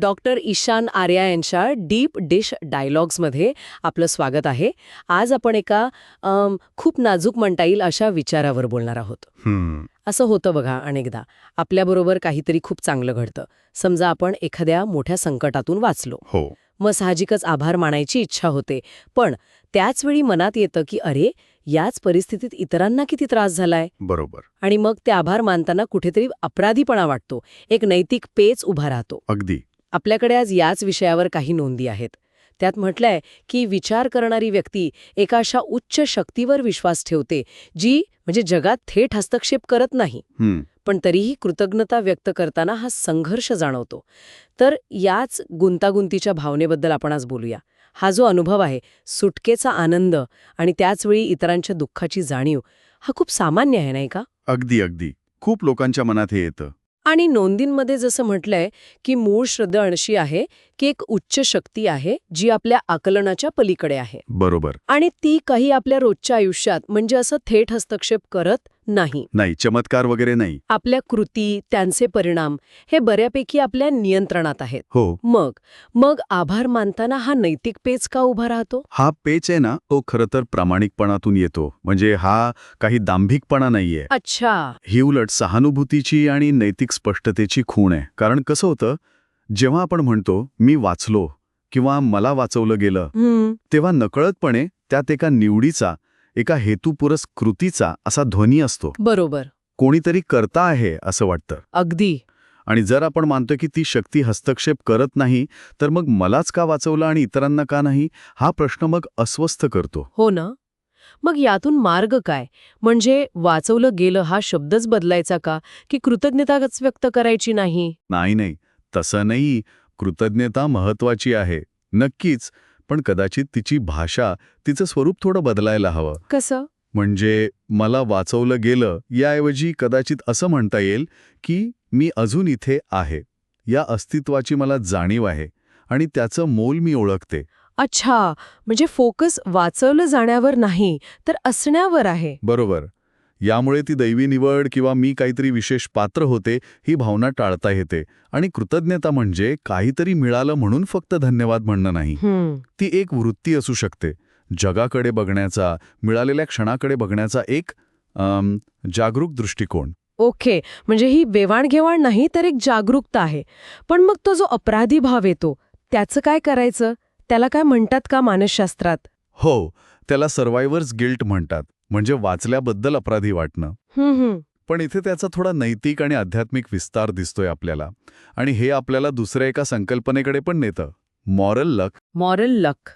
Doctor Ishan Arya यांच्या deep dish डायलॉग्समध्ये आपलं स्वागत आहे. आज आपण एका खूप नाजूक म्हणता येईल अशा विचारावर बोलणार आहोत. असं होतं बघा अनेकदा. आपल्याबरोबर काहीतरी खूप चांगलं घडतं. समजा आपण एखाद्या मोठ्या संकटातून वाचलो. हो. मग साहजिकच आभार मानायची इच्छा होते. पण त्याच वेळी मनात येतं की अरे याच परिस्थितीत इतरांना किती त्रास झालाय? बरोबर. आणि मग ते आभार मानताना कुठेतरी अपराधीपणा वाटतो. एक नैतिक पेच उभा राहतो. अगदी. आपल्याकडे आज याच विषयावर काही नोंदी आहेत. त्यात म्हटलंय की विचार करणारी व्यक्ती एका अशा उच्च शक्तीवर विश्वास ठेवते जी म्हणजे जगात थेट हस्तक्षेप करत नाही. पण तरीही कृतज्ञता व्यक्त करताना हा संघर्ष जाणवतो. तर याच गुंतागुंतीच्या भावनेबद्दल आपण आज बोलूया. हा जो अनुभव आहे सुटकेचा आनंद आणि त्याचवेळी इतरांच्या दुःखाची जाणीव हा खूप सामान्य आहे नाही का? अगदी अगदी. खूप लोकांच्या मनात हे येतं. आणि नोंदींमध्ये जसं म्हटलंय की मूळ श्रद्धा अणशी आहे की एक उच्च शक्ती आहे जी आपल्या आकलनाच्या पलीकडे आहे. बरोबर. आणि ती काही आपल्या रोजच्या आयुष्यात म्हणजे असं थेट हस्तक्षेप करत नाही. नाही चमत्कार वगैरे नाही. आपल्या कृती त्यांचे परिणाम हे बऱ्यापैकी आपल्या नियंत्रणात आहेत. हो. मग मग आभार मानताना हा नैतिक पेच का उभा राहतो? हा पेच आहे ना तो खरं तर प्रामाणिकपणातून येतो. म्हणजे हा काही दांभिकपणा नाहीये. अच्छा. ही उलट सहानुभूतीची आणि नैतिक स्पष्टतेची खूण आहे. कारण कसं होतं जेव्हा आपण म्हणतो मी वाचलो किंवा मला वाचवलं गेलं तेव्हा नकळतपणे त्यात एका निवडीचा एका हेतुपुरस कृतीचा असा ध्वनी असतो. बरोबर. कोणीतरी करता आहे असं वाटतं. अगदी. आणि जर आपण मानतो की ती शक्ती हस्तक्षेप करत नाही तर मग मलाच का वाचवलं आणि इतरांना का नाही हा प्रश्न मग अस्वस्थ करतो. हो ना? मग यातून मार्ग काय? म्हणजे वाचवलं गेलं हा शब्दच बदलायचा का? की कृतज्ञताच व्यक्त करायची नाही? नाही नाही. तसं नाही कृतज्ञता महत्वाची आहे. नक्कीच पण कदाचित तिची भाषा तिचं स्वरूप थोडं बदलायला हवं. कसं? म्हणजे मला वाचवलं गेलं याऐवजी कदाचित असं म्हणता येईल की मी अजून इथे आहे. या अस्तित्वाची मला जाणीव आहे आणि त्याचं मोल मी ओळखते. अच्छा म्हणजे फोकस वाचवलं जाण्यावर नाही तर असण्यावर आहे. बरोबर. यामुळे ती दैवी निवड किंवा मी काहीतरी विशेष पात्र होते ही भावना टाळता येते. आणि कृतज्ञता म्हणजे काहीतरी मिळालं म्हणून फक्त धन्यवाद म्हणणं नाही. ती एक वृत्ती असू शकते. जगाकडे बघण्याचा मिळालेल्या क्षणाकडे बघण्याचा एक जागरूक दृष्टिकोन. ओके. म्हणजे ही देवाणघेवाण नाही तर एक जागरूकता आहे. पण मग तो जो अपराधी भाव येतो त्याचं काय करायचं? त्याला काय म्हणतात का मानसशास्त्रात? हो. त्याला सर्वायव्हर्स गिल्ट म्हणतात. म्हणजे वाचल्याबद्दल अपराधी वाटणं. पण इथे त्याचा थोडा नैतिक आणि आध्यात्मिक विस्तार दिसतोय आपल्याला. आणि हे आपल्याला दुसऱ्या एका संकल्पनेकडे पण नेतं. मॉरल लक. मॉरल लक.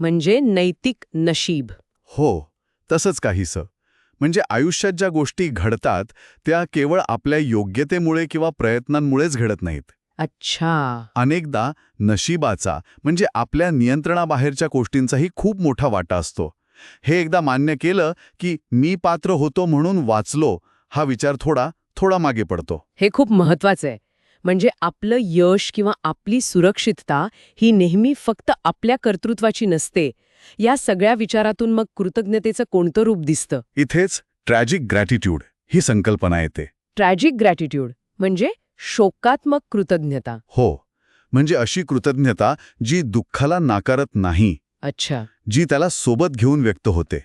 म्हणजे नैतिक नशीब. हो तसंच काहीसं. म्हणजे आयुष्यात ज्या गोष्टी घडतात त्या केवळ आपल्या योग्यतेमुळे किंवा प्रयत्नांमुळेच घडत नाहीत. अच्छा. अनेकदा नशिबाचा म्हणजे आपल्या नियंत्रणाबाहेरच्या गोष्टींचाही खूप मोठा वाटा असतो. हे एकदा मान्य केलं की मी पात्र होतो म्हणून वाचलो हा विचार थोडा थोडा मागे पडतो. हे खूप महत्वाचं आहे. म्हणजे आपलं यश किंवा आपली सुरक्षितता ही नेहमी फक्त आपल्या कर्तृत्वाची नसते. या सगळ्या विचारातून मग कृतज्ञतेचं कोणतं रूप दिसतं? इथेच ट्रॅजिक ग्रॅटिट्यूड ही संकल्पना येते. ट्रॅजिक ग्रॅटिट्यूड म्हणजे शोकात्मक कृतज्ञता. हो. म्हणजे अशी कृतज्ञता जी दुःखाला नाकारत नाही. अच्छा. जी त्याला सोबत घेऊन व्यक्त होते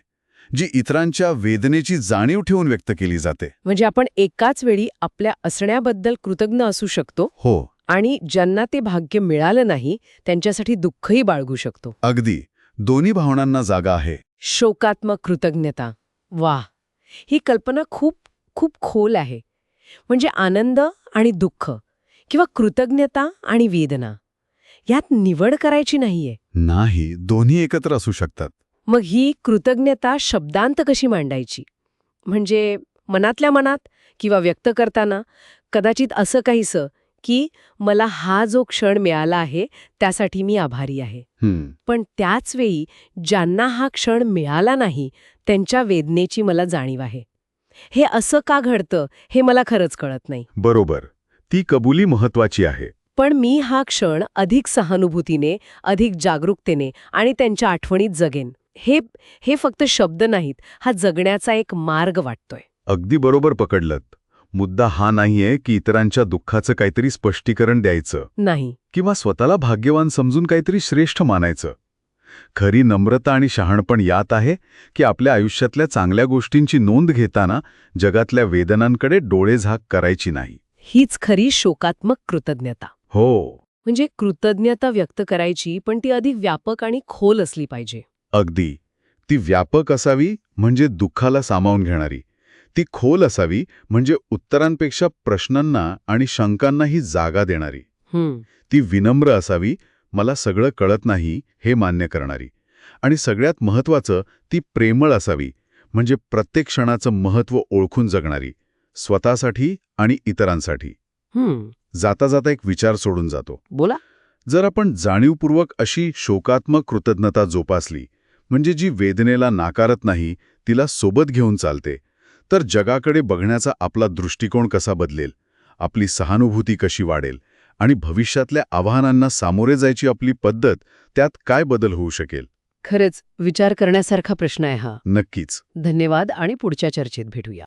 जी इतरांच्या वेदनेची जाणीव ठेवून व्यक्त केली जाते. म्हणजे आपण एकाच वेळी आपल्या असण्याबद्दल कृतज्ञ असू शकतो हो. आणि ज्यांना ते भाग्य मिळालं नाही त्यांच्यासाठी दुःखही बाळगू शकतो. अगदी. दोन्ही भावनांना जागा आहे. शोकात्मक कृतज्ञता. वा. ही कल्पना खूप खूप खोल आहे. म्हणजे आनंद आणि दुःख किंवा कृतज्ञता आणि वेदना. यात निवड करायची नाहीये. नाही दोन्ही एकत्र असू शकतात. मग ही कृतज्ञता शब्दांत कशी मांडायची? म्हणजे मनातल्या मनात किंवा व्यक्त करताना? कदाचित असं काहीसं की मला हा जो क्षण मिळाला आहे त्यासाठी मी आभारी आहे. पण त्याच वेळी ज्यांना हा क्षण मिळाला नाही त्यांच्या वेदनेची मला जाणीव आहे. हे असं का घडतं हे मला खरंच कळत नाही. बरोबर. ती कबुली महत्वाची आहे. पण मी हा क्षण अधिक सहानुभूतीने अधिक जागरूकतेने आणि त्यांच्या आठवणीत जगेन. हे हे फक्त शब्द नाहीत हा जगण्याचा एक मार्ग वाटतोय. अगदी बरोबर पकडलत. मुद्दा हा नाहीये की इतरांच्या दुःखाचं काहीतरी स्पष्टीकरण द्यायचं. नाही. किंवा स्वतःला भाग्यवान समजून काहीतरी श्रेष्ठ मानायचं. खरी नम्रता आणि शहाणपण यात आहे की आपल्या आयुष्यातल्या चांगल्या गोष्टींची नोंद घेताना जगातल्या वेदनांकडे डोळेझाक करायची नाही. हीच खरी शोकात्मक कृतज्ञता. हो. म्हणजे कृतज्ञता व्यक्त करायची पण ती अधिक व्यापक आणि खोल असली पाहिजे. अगदी. ती व्यापक असावी म्हणजे दुःखाला सामावून घेणारी. ती खोल असावी म्हणजे उत्तरांपेक्षा प्रश्नांना आणि शंकांनाही जागा देणारी. ती विनम्र असावी मला सगळं कळत नाही हे मान्य करणारी. आणि सगळ्यात महत्वाचं ती प्रेमळ असावी म्हणजे प्रत्येक क्षणाचं महत्त्व ओळखून जगणारी. स्वतःसाठी आणि इतरांसाठी. जाता जाता एक विचार सोडून जातो. बोला. जर आपण जाणीवपूर्वक अशी शोकात्मक कृतज्ञता जोपासली म्हणजे जी वेदनेला नाकारत नाही तिला सोबत घेऊन चालते तर जगाकडे बघण्याचा आपला दृष्टिकोन कसा बदलेल आपली सहानुभूती कशी वाढेल आणि भविष्यातल्या आव्हानांना सामोरे जायची आपली पद्धत त्यात काय बदल होऊ शकेल? खरंच विचार करण्यासारखा प्रश्न आहे हा. नक्कीच. धन्यवाद आणि पुढच्या चर्चेत भेटूया.